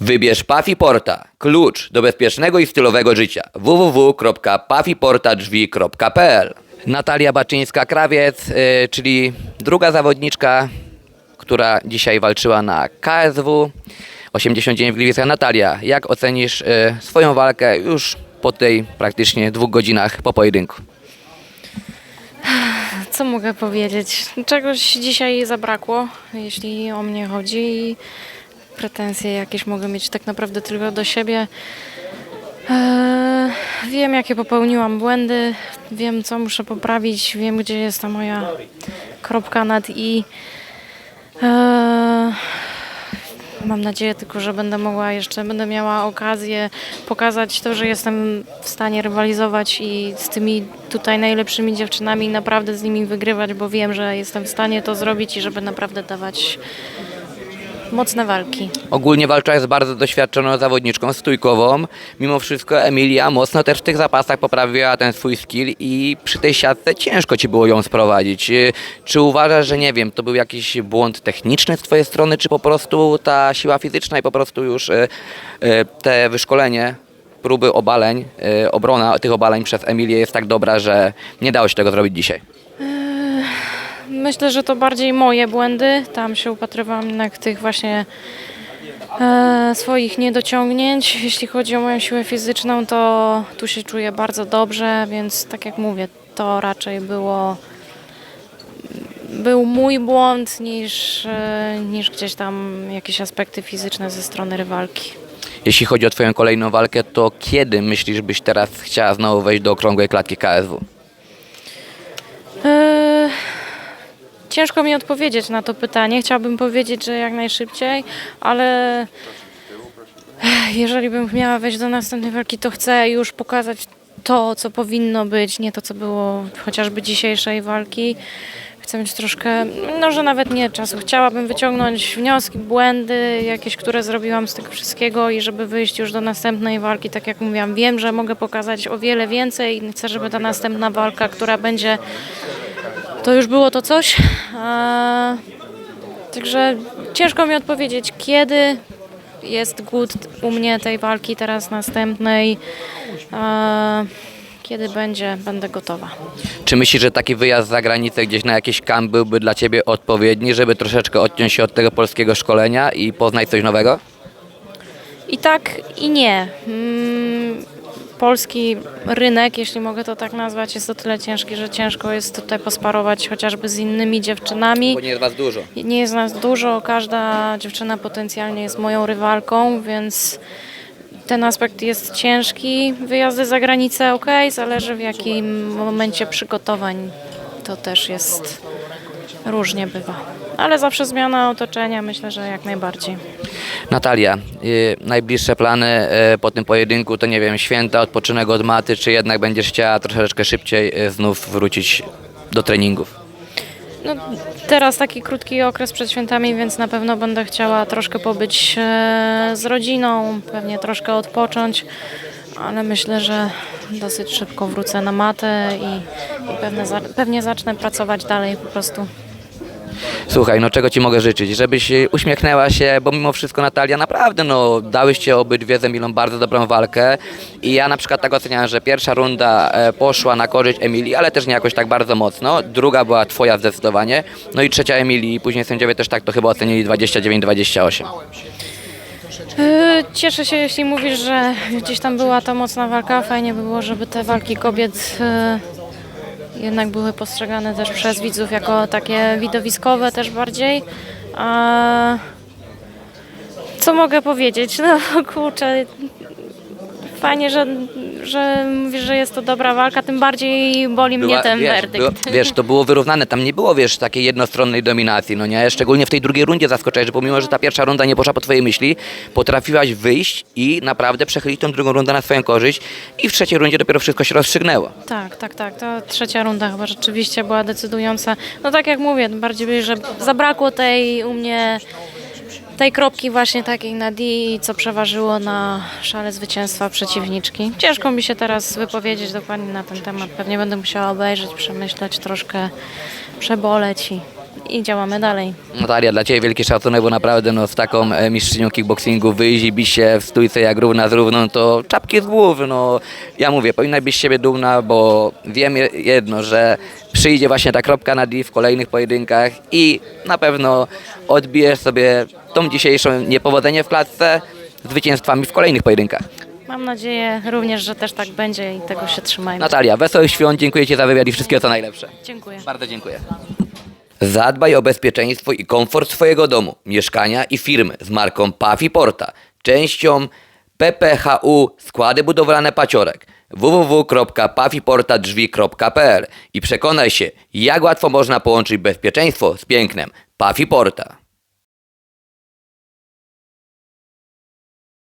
Wybierz Pafi Porta, klucz do bezpiecznego i stylowego życia. www.pafiportadrzwi.pl Natalia Baczyńska-Krawiec, y, czyli druga zawodniczka, która dzisiaj walczyła na KSW 89 w Gliwicach. Natalia, jak ocenisz y, swoją walkę już po tej praktycznie dwóch godzinach po pojedynku? Co mogę powiedzieć? Czegoś dzisiaj zabrakło, jeśli o mnie chodzi. Pretensje jakieś mogę mieć tak naprawdę tylko do siebie. Eee, wiem, jakie popełniłam błędy, wiem, co muszę poprawić, wiem, gdzie jest ta moja kropka nad i. Eee, Mam nadzieję tylko, że będę mogła jeszcze, będę miała okazję pokazać to, że jestem w stanie rywalizować i z tymi tutaj najlepszymi dziewczynami naprawdę z nimi wygrywać, bo wiem, że jestem w stanie to zrobić i żeby naprawdę dawać mocne walki. Ogólnie walczyłaś z bardzo doświadczoną zawodniczką, stójkową. Mimo wszystko Emilia mocno też w tych zapasach poprawiła ten swój skill i przy tej siatce ciężko ci było ją sprowadzić. Czy uważasz, że nie wiem, to był jakiś błąd techniczny z twojej strony, czy po prostu ta siła fizyczna i po prostu już y, y, te wyszkolenie, próby obaleń, y, obrona tych obaleń przez Emilię jest tak dobra, że nie dało się tego zrobić dzisiaj? Myślę, że to bardziej moje błędy. Tam się upatrywałam jednak tych właśnie e, swoich niedociągnięć. Jeśli chodzi o moją siłę fizyczną, to tu się czuję bardzo dobrze, więc tak jak mówię, to raczej było był mój błąd niż, e, niż gdzieś tam jakieś aspekty fizyczne ze strony rywalki. Jeśli chodzi o twoją kolejną walkę, to kiedy myślisz, byś teraz chciała znowu wejść do okrągłej klatki KSW? E, Ciężko mi odpowiedzieć na to pytanie. Chciałabym powiedzieć, że jak najszybciej, ale jeżeli bym miała wejść do następnej walki, to chcę już pokazać to, co powinno być, nie to, co było chociażby dzisiejszej walki. Chcę mieć troszkę, no że nawet nie czasu. Chciałabym wyciągnąć wnioski, błędy jakieś, które zrobiłam z tego wszystkiego i żeby wyjść już do następnej walki. Tak jak mówiłam, wiem, że mogę pokazać o wiele więcej i chcę, żeby ta następna walka, która będzie to już było to coś. A, także ciężko mi odpowiedzieć, kiedy jest głód u mnie tej walki teraz następnej. A, kiedy będzie, będę gotowa. Czy myślisz, że taki wyjazd za granicę gdzieś na jakiś kamp byłby dla Ciebie odpowiedni, żeby troszeczkę odciąć się od tego polskiego szkolenia i poznać coś nowego? I tak, i nie. Mm, Polski rynek, jeśli mogę to tak nazwać, jest o tyle ciężki, że ciężko jest tutaj posparować chociażby z innymi dziewczynami. Bo nie jest Was dużo. Nie jest nas dużo, każda dziewczyna potencjalnie jest moją rywalką, więc ten aspekt jest ciężki. Wyjazdy za granicę ok, zależy w jakim momencie przygotowań. To też jest różnie bywa. Ale zawsze zmiana otoczenia, myślę, że jak najbardziej. Natalia, y, najbliższe plany y, po tym pojedynku to nie wiem, święta, odpoczynek od maty, czy jednak będziesz chciała troszeczkę szybciej y, znów wrócić do treningów? No, teraz taki krótki okres przed świętami, więc na pewno będę chciała troszkę pobyć z rodziną, pewnie troszkę odpocząć, ale myślę, że dosyć szybko wrócę na matę i, i pewne, za, pewnie zacznę pracować dalej po prostu. Słuchaj, no czego Ci mogę życzyć? Żebyś y, uśmiechnęła się, bo mimo wszystko Natalia, naprawdę no dałyście obydwie z Emilą bardzo dobrą walkę i ja na przykład tak oceniałem, że pierwsza runda e, poszła na korzyść Emilii, ale też nie jakoś tak bardzo mocno, druga była Twoja zdecydowanie, no i trzecia Emilii i później sędziowie też tak to chyba ocenili 29-28. E, Cieszę się, jeśli mówisz, że gdzieś tam była ta mocna walka. Fajnie by było, żeby te walki kobiet e, jednak były postrzegane też przez widzów jako takie widowiskowe też bardziej. A co mogę powiedzieć? No kurczę, fajnie, że, że mówisz, że jest to dobra walka, tym bardziej boli mnie Była- ten wiesz, werdykt. było- wiesz, to było wyrównane, tam nie było, wiesz, takiej jednostronnej dominacji, no nie? Szczególnie w tej drugiej rundzie zaskoczyłeś, że pomimo, że ta pierwsza runda nie poszła po twojej myśli, potrafiłaś wyjść i naprawdę przechylić tą drugą rundę na swoją korzyść i w trzeciej rundzie dopiero wszystko się rozstrzygnęło. Tak, tak, tak. Ta trzecia runda chyba rzeczywiście była decydująca. No tak jak mówię, bardziej że zabrakło tej u mnie tej kropki właśnie takiej na D, co przeważyło na szale zwycięstwa przeciwniczki. Ciężko mi się teraz wypowiedzieć dokładnie na ten temat. Pewnie będę musiała obejrzeć, przemyśleć, troszkę przeboleć i i działamy dalej. Natalia, dla Ciebie wielki szacunek, bo naprawdę no, z taką e, mistrzynią kickboxingu wyjść i bić się w stójce jak równa z równą, to czapki z głowy. No, ja mówię, powinna być z siebie dumna, bo wiem je- jedno, że przyjdzie właśnie ta kropka na D w kolejnych pojedynkach i na pewno odbijesz sobie tą dzisiejszą niepowodzenie w klatce zwycięstwami w kolejnych pojedynkach. Mam nadzieję również, że też tak będzie i tego się trzymajmy. Natalia, wesołych świąt, dziękuję Ci za wywiad i wszystkiego co najlepsze. Dziękuję. Bardzo dziękuję. Zadbaj o bezpieczeństwo i komfort swojego domu, mieszkania i firmy z marką Pafi Porta, częścią PPHU Składy Budowlane Paciorek www.pafiportadrzwi.pl i przekonaj się, jak łatwo można połączyć bezpieczeństwo z pięknem. Pafi Porta.